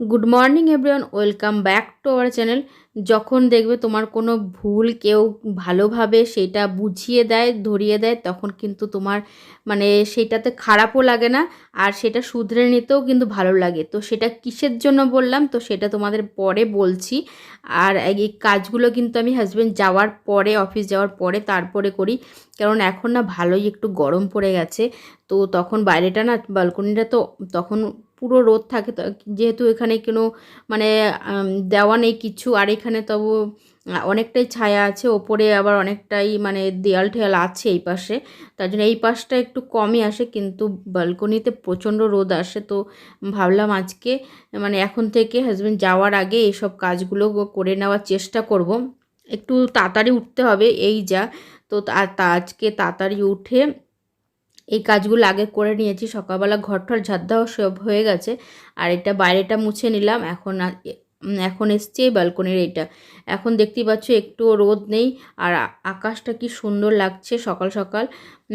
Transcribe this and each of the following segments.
Good morning everyone welcome back to our channel যখন দেখবে তোমার কোনো ভুল কেউ ভালোভাবে সেটা বুঝিয়ে দেয়, ধরিয়ে দেয়, তখন কিন্তু তোমার মানে সেটাতে খারাপও লাগে না আর সেটা শুধরে নিতেও কিন্তু ভালো লাগে। তো সেটা কিসের জন্য বললাম? তো সেটা তোমাদের পরে বলছি। আর এই কাজগুলো কিন্তু আমি হাজব্যান্ড যাওয়ার পরে অফিস যাওয়ার পরে, তারপরে করি। কারণ এখন না ভালোই একটু গরম পড়ে গেছে। তো তখন বাইরেটা না বালকনিটা তো তখন পুরো রোদ থাকে যেহেতু এখানে কোনো মানে দেওয়া নেই কিছু, আর এখানে তবু অনেকটাই ছায়া আছে, ওপরে আবার অনেকটাই মানে দেয়াল ঠেয়াল আছে এই পাশে, তার জন্য এই পাশটা একটু কমই আসে, কিন্তু ব্যালকনিতে প্রচণ্ড রোদ আসে, তো ভাবলাম আজকে মানে এখন থেকে হাজব্যান্ড যাওয়ার আগে এইসব কাজগুলো করে নেওয়ার চেষ্টা করব। একটু তাড়াতাড়ি উঠতে হবে, এই যা তা- আজকে তাড়াতাড়ি উঠে এই কাজগুলো আগে করে নিয়েছি। সকালবেলা ঘরঠর ঝাড় দেওয়া সব হয়ে গেছে। আর এটা বাইরেটা মুছে নিলাম। এখন এখন এসছে ব্যালকনির এইটা। এখন দেখতেই পাচ্ছ একটুও রোদ নেই। আর আকাশটা কি সুন্দর লাগছে সকাল সকাল।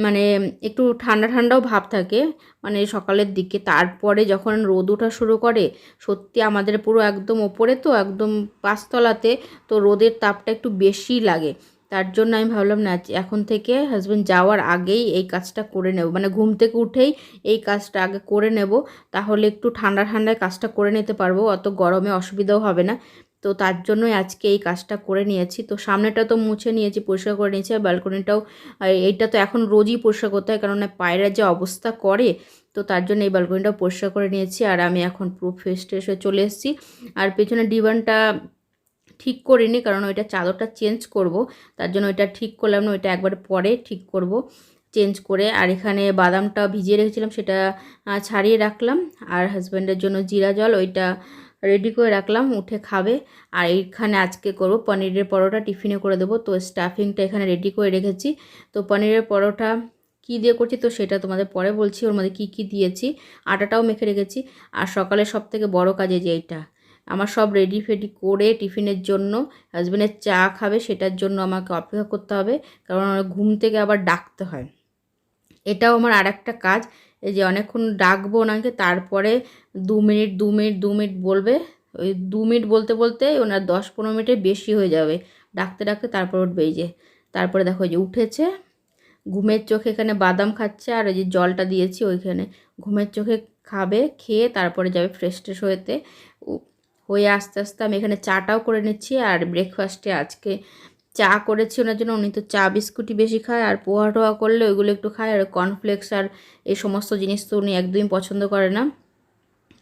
মানে একটু ঠান্ডা ঠান্ডাও ভাব থাকে। মানে সকালের দিকে। তারপরে যখন রোদ ওঠা শুরু করে, সত্যি আমাদের পুরো একদম ওপরে তো, একদম পাঁচতলাতে, তো রোদের তাপটা একটু বেশি লাগে। তার জন্য আমি ভাবলাম, না, এখন থেকে হাজব্যান্ড যাওয়ার আগেই এই কাজটা করে নেব। মানে ঘুম থেকে উঠেই এই কাজটা আগে করে নেব, তাহলে একটু ঠান্ডা ঠান্ডায় কাজটা করে নিতে পারব, অত গরমে অসুবিধাও হবে না। তো তার জন্যই আজকে এই কাজটা করে নিয়েছি। তো সামনেটা তো মুছে নিয়েছি, পরিষ্কার করে নিয়েছি, আর ব্যালকনিটাও এইটা তো এখন রোজই পরিষ্কার করতে হয় কারণ পায়রা যে অবস্থা করে, তো তার জন্য এই ব্যালকনিটাও পরিষ্কার করে নিয়েছি, আর আমি এখন পুরো ফ্রেশ ট্রেশ হয়ে চলে এসেছি। আর পেছনে ডিভানটা ঠিক করিনি কারণ ওইটা চাদরটা চেঞ্জ করব। তার জন্য ওইটা ঠিক করলাম না, ওইটা একবার পরে ঠিক করব। চেঞ্জ করে আর এখানে বাদামটা ভিজিয়ে রেখেছিলাম, সেটা ছাড়িয়ে রাখলাম। আর হাজব্যান্ডের জন্য জিরা জল, ওইটা রেডি করে রাখলাম, উঠে খাবে। আর এইখানে আজকে করব পনিরের পরোটা, টিফিনে করে দেবো। তো স্টাফিংটা এখানে রেডি করে রেখেছি। তো পনিরের পরোটা কী দিয়ে করছি, তো সেটা তোমাদের পরে বলছি, ওর মধ্যে কী কী দিয়েছি, আটাটাও মেখে রেখেছি। আর সকালে সব থেকে বড় কাজে যে এইটা আমার সব রেডি ফেডি করে টিফিনের জন্য হাজব্যান্ডের চা খাবে, সেটার জন্য আমাকে অপেক্ষা করতে হবে, কারণ ঘুম থেকে আবার ডাকতে হয়। এটাও আমার আর একটা কাজ, এই যে অনেকক্ষণ ডাকবো ওনাকে, তারপরে দু মিনিট দু মিনিট দু মিনিট বলবে, ওই দু মিনিট বলতে বলতে ওনার দশ পনেরো মিনিটের বেশি হয়ে যাবে। ডাকতে ডাকতে তারপর উঠবে এই যে, তারপরে দেখো যে উঠেছে, ঘুমের চোখে এখানে বাদাম খাচ্ছে আর ওই যে জলটা দিয়েছি ওইখানে, ঘুমের চোখে খাবে, খেয়ে তারপরে যাবে ফ্রেশ ট্রেশ হয়েতে হয়ে আস্তে আস্তে আমি এখানে চাটাও করে নিচ্ছি আর ব্রেকফাস্টে আজকে চা করেছি ওনার জন্য। উনি তো চা বিস্কুটই বেশি খায় আর পোহা টোহা করলে ওইগুলো একটু খায় আর কর্নফ্লেক্স আর এই সমস্ত জিনিস তো উনি একদমই পছন্দ করে না।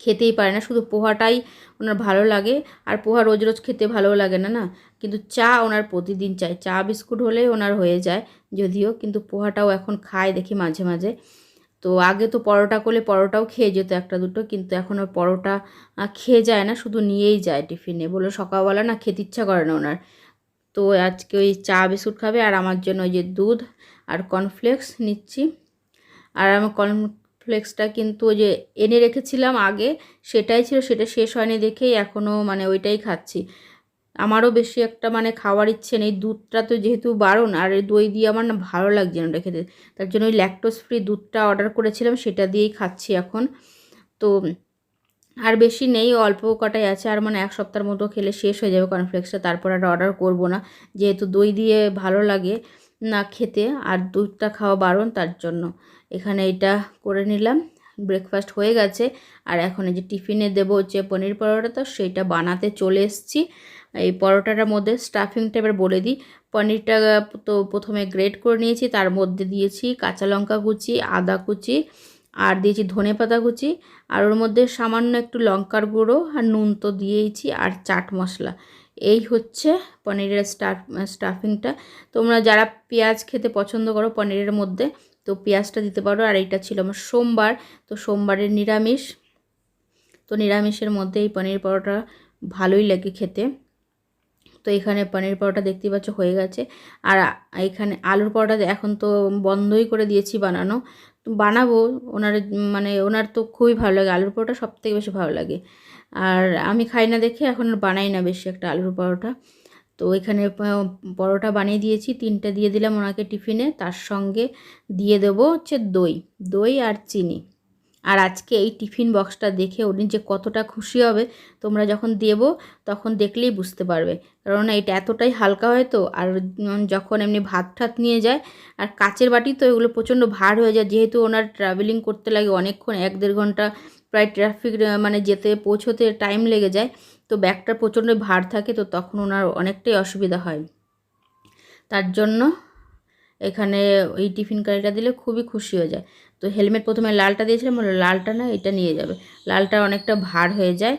খেতেই পারে না, শুধু পোহাটাই ওনার ভালো লাগে আর পোহা রোজ রোজ খেতে ভালো লাগে না না? কিন্তু চা ওনার প্রতিদিন চাই। চা বিস্কুট হলেই ওনার হয়ে যায়, যদিও কিন্তু পোহাটাও এখন খায় দেখি মাঝে মাঝে। তো আগে তো পরোটা করলে পরোটাও খেয়ে যেত একটা দুটো, কিন্তু এখন ওর পরোটা খেয়ে যায় না, শুধু নিয়েই যায় টিফিনে। বলে সকালবেলা না খেতে ইচ্ছা করে না ওনার। তো আজকে ওই চা বিস্কুট খাবে আর আমার জন্য ওই যে দুধ আর কর্নফ্লেক্স নিচ্ছি। আর আমার কর্নফ্লেক্সটা কিন্তু ওই যে এনে রেখেছিলাম আগে, সেটাই ছিল, সেটা শেষ হয়নি দেখেই এখনও মানে ওইটাই খাচ্ছি। আমারও বেশি একটা মানে খাওয়ার ইচ্ছে নেই। দুধটা তো যেহেতু বারণ, আর দই দিয়ে আমার না ভালো লাগছে না ওটা খেতে। তার জন্য ওই ল্যাকটোজ ফ্রি দুধটা অর্ডার করেছিলাম, সেটা দিয়েই খাচ্ছি এখন। তো আর বেশি নেই, অল্প কটাই আছে, আর মানে এক সপ্তাহের মতো খেলে শেষ হয়ে যাবে কর্নফ্লেক্সটা তারপর আর অর্ডার করব না। যেহেতু দই দিয়ে ভালো লাগে না খেতে, আর দুধটা খাওয়া বারণ, তার জন্য এখানে এটা করে নিলাম। ব্রেকফাস্ট হয়ে গেছে, আর এখন এই যে টিফিনে দেবো হচ্ছে পনির পরোটা, তো সেইটা বানাতে চলে এসেছি। এই পরোটাটার মধ্যে স্টাফিংটা এবার বলে দিই। পনিরটা তো প্রথমে গ্রেট করে নিয়েছি, তার মধ্যে দিয়েছি কাঁচা লঙ্কা কুচি, আদা কুচি আর দিয়েছি ধনে পাতা কুচি। আর ওর মধ্যে সামান্য একটু লঙ্কার গুঁড়ো আর নুন তো দিয়েইছি আর চাট মশলা। এই হচ্ছে পনিরের স্টাফ স্টাফিংটা তোমরা যারা পেঁয়াজ খেতে পছন্দ করো পনিরের মধ্যে, তো পেঁয়াজটা দিতে পারো। আর এইটা ছিল আমার সোমবার, তো সোমবারের নিরামিষ। তো নিরামিষের মধ্যে এই পনির পরোটা ভালোই লাগে খেতে। তো এখানে পনির পরোটা দেখতেই পাচ্ছ হয়ে গেছে। আর এখানে আলুর পরোটা এখন তো বন্ধই করে দিয়েছি বানানো। বানাবো, ওনার মানে ওনার তো খুবই ভালো লাগে। আলুর পরোটা সব থেকে বেশি ভালো লাগে। আর আমি খাই না দেখে এখন বানাই না বেশি একটা আলুর পরোটা। তো এখানে পরোটা বানিয়ে দিয়েছি, তিনটে দিয়ে দিলাম ওনাকে টিফিনে। তার সঙ্গে দিয়ে দেবো হচ্ছে দই দই আর চিনি। আর আজকে এই টিফিন বক্সটা দেখে উনি যে কতটা খুশি হবে, তোমরা যখন দেবো তখন দেখলেই বুঝতে পারবে। কারণ এটা এতটাই হালকা হয় তো, আর যখন এমনি ভাত ঠাত নিয়ে যায়, আর কাচের বাটি তো এগুলো প্রচণ্ড ভার হয়ে যায়, যেহেতু ওনার ট্রাভেলিং করতে লাগে অনেকক্ষণ, এক দেড় ঘণ্টা প্রায় ট্রাফিক মানে যেতে পৌঁছোতে টাইম লেগে যায়, তো ব্যাগটা প্রচণ্ড ভার থাকে, তো তখন ওনার অনেকটাই অসুবিধা হয়। তার জন্য এখানে ওই টিফিন কারিটা দিলে খুবই খুশি হয়ে যায়। তো হেলমেট প্রথমে লালটা দিয়েছিলাম বলল লালটা না, এটা নিয়ে যাবে। লালটা অনেকটা ভার হয়ে যায়,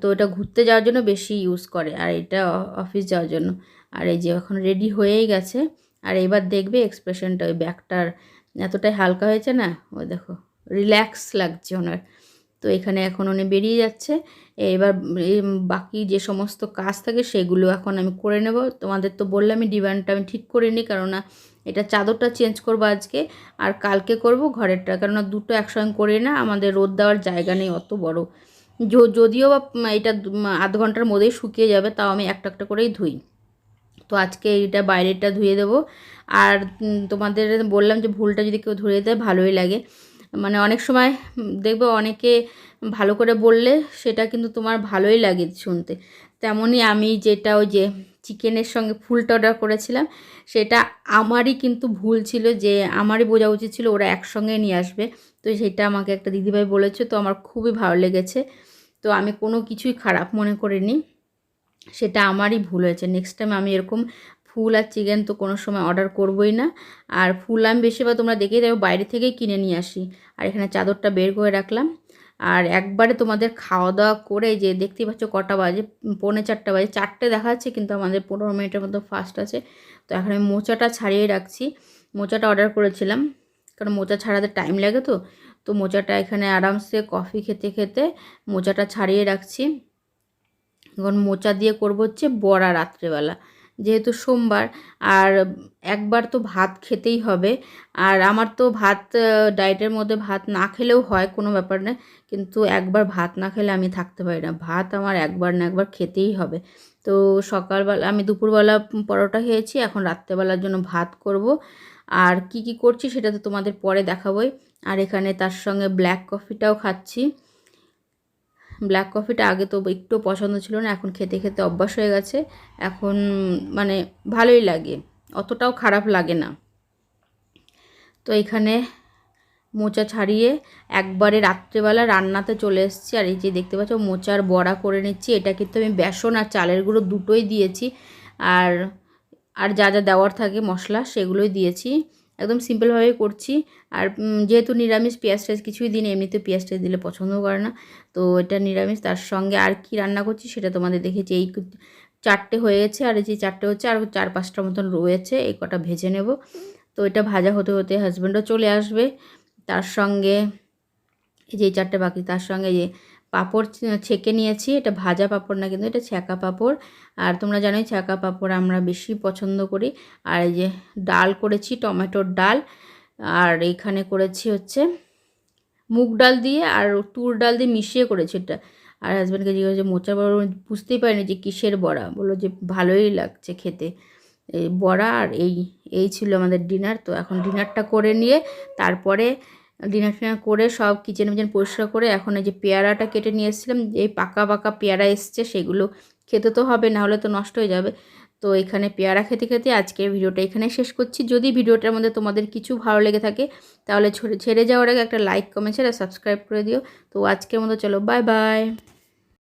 তো এটা ঘুরতে যাওয়ার জন্য বেশি ইউজ করে, আর এটা অফিস যাওয়ার জন্য। আর এই যে এখন রেডি হয়েই গেছে, আর এবার দেখবে এক্সপ্রেশনটা ওই ব্যাগটার এতটাই হালকা হয়েছে না ও দেখো রিল্যাক্স লাগছে ওনার। তো এখানে এখন উনি বেরিয়ে যাচ্ছে। এবার বাকি যে সমস্ত কাজ থাকে সেগুলো এখন আমি করে নেব। তোমাদের তো বললামই ডিভানটা আমি ঠিক করে নিই, কেননা এটা চাদরটা চেঞ্জ করব আজকে আর কালকে করব ঘরেরটা, কেননা দুটো একসঙ্গে করে না আমাদের রোদ দেওয়ার জায়গা নেই অত বড়। যদিও বা এটা আধ ঘণ্টার মধ্যেই শুকিয়ে যাবে, তাও আমি একটা একটা করেই ধুই। তো আজকে এইটা বাইরেরটা ধুয়ে দেবো। আর তোমাদের বললাম যে ভুলটা যদি কেউ ধরিয়ে দেয় ভালোই লাগে। মানে অনেক সময় দেখবে অনেকে ভালো করে বললে সেটা কিন্তু তোমার ভালোই লাগে শুনতে। তেমনই আমি যেটা ওই যে চিকেনের সঙ্গে ফুলটা অর্ডার করেছিলাম, সেটা আমারই কিন্তু ভুল ছিল যে আমারই বোঝা উচিত ছিল ওরা একসঙ্গে নিয়ে আসবে। তো সেটা আমাকে একটা দিদিভাই বলেছে, তো আমার খুবই ভালো লেগেছে। তো আমি কোনো কিছুই খারাপ মনে করিনি, সেটা আমারই ভুল হয়েছে। নেক্সট টাইম আমি এরকম ফুল আর চিকেন তো কোনো সময় অর্ডার করবই না। আর ফুল আমি বেশিরভাগ তোমরা দেখেই দেবো বাইরে থেকেই কিনে নিয়ে আসি। আর এখানে চাদরটা বের করে রাখলাম। আর একবারে তোমাদের খাওয়া দাওয়া করে যে দেখতেই পাচ্ছ কটা বাজে, পৌনে চারটা বাজে, চারটে দেখা যাচ্ছে কিন্তু আমাদের পনেরো মিনিটের মতো ফাস্ট আছে। তো এখন আমি মোচাটা ছাড়িয়ে রাখছি। মোচাটা অর্ডার করেছিলাম, কারণ মোচা ছাড়াতে টাইম লাগে তো। তো মোচাটা এখানে আরামসে কফি খেতে খেতে মোচাটা ছাড়িয়ে রাখছি। এখন মোচা দিয়ে করব হচ্ছে বড়া রাত্রেবেলা। যেহেতু সোমবার, আর একবার তো ভাত খেতেই হবে। আর আমার তো ভাত ডায়েটের মধ্যে ভাত না খেলেও হয়, কোনো ব্যাপার না কিন্তু একবার ভাত না খেলে আমি থাকতে পারি না। ভাত আমার একবার না একবার খেতেই হবে। তো সকালবেলা, আমি দুপুরবেলা পরোটা খেয়েছি, এখন রাত্রেবেলার জন্য ভাত করব। আর কি কি করছি সেটা তো তোমাদের পরে দেখাবোই। আর এখানে তার সঙ্গে ব্ল্যাক কফিটাও খাচ্ছি। ব্ল্যাক কফিটা আগে তো একটু পছন্দ ছিল না, এখন খেতে খেতে অভ্যাস হয়ে গেছে। এখন মানে ভালোই লাগে, অতটাও খারাপ লাগে না। তো এখানে মোচা ছাড়িয়ে একবারে রাত্রেবেলা রান্নাতে চলে এসেছি, আর এই যে দেখতে পাচ্ছ মোচার বড়া করে নিচ্ছি। এটা কিন্তু আমি বেসন আর চালের গুঁড়ো দুটোই দিয়েছি, আর আর যা যা দেওয়ার থাকে মশলা সেগুলোই দিয়েছি। একদম সিম্পলভাবেই করছি। আর যেহেতু নিরামিষ পেঁয়াজ টেয়াজ কিছুই দিন এমনিতে পেঁয়াজ টেয়াজ দিলে পছন্দ করে না। তো এটা নিরামিষ, তার সঙ্গে আর কি রান্না করছি সেটা তোমাদের দেখেছি। এই চারটে হয়ে গেছে আর যে চারটে হচ্ছে, আর চার পাঁচটার মতন রয়েছে, এই কটা ভেজে নেব। তো এটা ভাজা হতে হতে হাজব্যান্ডও চলে আসবে। তার সঙ্গে যে চারটে বাকি, তার সঙ্গে যে পাঁপড় ছেঁকে নিয়েছি। এটা ভাজা পাঁপড় না, কিন্তু এটা ছ্যাঁকা পাঁপড়। আর তোমরা জানোই ছ্যাঁকা পাঁপড় আমরা বেশি পছন্দ করি। আর এই যে ডাল করেছি, টমেটোর ডাল। আর এইখানে করেছি হচ্ছে মুগ ডাল দিয়ে আর তুর ডাল দিয়ে মিশিয়ে করেছি এটা। আর হাজব্যান্ডকে জিজ্ঞাসা যে মোচা বড়া? বুঝতেই পারিনি যে কিসের বড়া? বলল যে, ভালোই লাগছে খেতে। এই বড়া আর এই এই ছিল আমাদের ডিনার তো এখন ডিনারটা করে নিয়ে তারপরে ডিনার ফিনার করে সব কিচেন মিচেন পরিষ্কার করে এখন এই যে পেয়ারাটা কেটে নিয়ে এসেছিলাম, এই পাকা পাকা পেয়ারা এসছে, সেগুলো খেতে তো হবে, না হলে তো নষ্ট হয়ে যাবে। তো এখানে পেয়ারা খেতে খেতে আজকের ভিডিওটা এখানে শেষ করছি। যদি ভিডিওটার মধ্যে তোমাদের কিছু ভালো লেগে থাকে, তাহলে ছেড়ে ছেড়ে যাওয়ার আগে একটা লাইক কমেন্ট আর সাবস্ক্রাইব করে দিও। তো আজকের মতো চলো বাই বাই